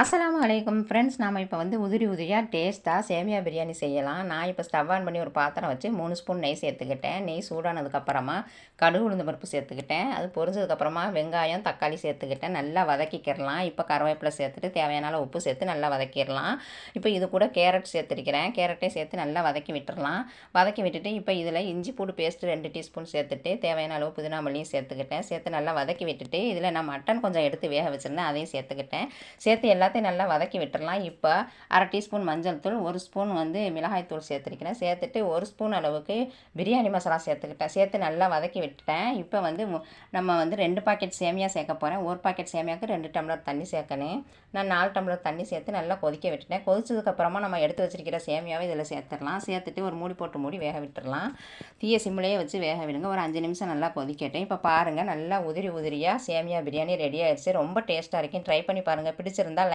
அஸ்லாம் வலைக்கம் ஃப்ரெண்ட்ஸ் நாம் இப்போ வந்து உதிரி உதிரியாக டேஸ்ட்டாக சேமியா பிரியாணி செய்யலாம். நான் இப்போ ஸ்டவ் ஆன் பண்ணி ஒரு பாத்திரம் வச்சு மூணு ஸ்பூன் நெய் சேர்த்துக்கிட்டேன். நெய் சூடானதுக்கப்புறமா கடுகு உளுந்து பருப்பு சேர்த்துக்கிட்டேன். அது பொரிஞ்சதுக்கப்புறமா வெங்காயம் தக்காளி சேர்த்துக்கிட்டேன். நல்லா வதக்கிக்கிறலாம் இப்போ கருவேப்பிலை சேர்த்துட்டு தேவையான உப்பு சேர்த்து நல்லா வதக்கிடலாம். இப்போ இது கூட கேரட் சேர்த்துருக்கிறேன். கேரட்டையும் சேர்த்து நல்லா வதக்கி விட்டுடலாம் வதக்கி விட்டுட்டு இப்போ இதில் இஞ்சி பூடு பேஸ்ட்டு ரெண்டு டீஸ்பூன் சேர்த்துட்டு தேவையான அளவு புதினா மல்லியும் சேர்த்துக்கிட்டேன். சேர்த்து நல்லா வதக்கி விட்டுட்டு இதில் நான் மட்டன் கொஞ்சம் எடுத்து வேக வச்சுருந்தேன். அதையும் சேர்த்துக்கிட்டேன். சேர்த்து எல்லாம் எல்லாத்தையும் நல்லா வதக்கி விட்டுடலாம் இப்போ அரை டீஸ்பூன் மஞ்சள் தூள் ஒரு ஸ்பூன் வந்து மிளகாய் தூள் சேர்த்துருக்கிறேன். சேர்த்துட்டு ஒரு ஸ்பூன் அளவுக்கு பிரியாணி மசாலா சேர்த்துக்கிட்டேன். சேர்த்து நல்லா வதக்கி விட்டுட்டேன். இப்போ வந்து நம்ம வந்து ரெண்டு பாக்கெட் சேமியா சேர்க்க போகிறேன் ஒரு பாக்கெட் சேமியாவுக்கு ரெண்டு டம்ளர் தண்ணி சேர்க்கணும். நான் நாலு டம்ளர் தண்ணி சேர்த்து நல்லா கொதிக்க விட்டுட்டேன். கொதிச்சதுக்கப்புறமா நம்ம எடுத்து வச்சிருக்கிற சேமியாவை இதில் சேர்த்துடலாம். சேர்த்துட்டு ஒரு மூடி போட்டு மூடி வேக விட்டுடலாம். தீய சிம்மிலேயே வச்சு வேக விடுங்க. ஒரு அஞ்சு நிமிஷம் நல்லா கொதிக்கட்டும். இப்போ பாருங்கள் நல்லா உதிரி உதிரியாக சேமியா பிரியாணி ரெடி ஆயிடுச்சு. ரொம்ப டேஸ்ட்டாக இருக்கும் ட்ரை பண்ணி பாருங்கள் பிடிச்சிருந்தா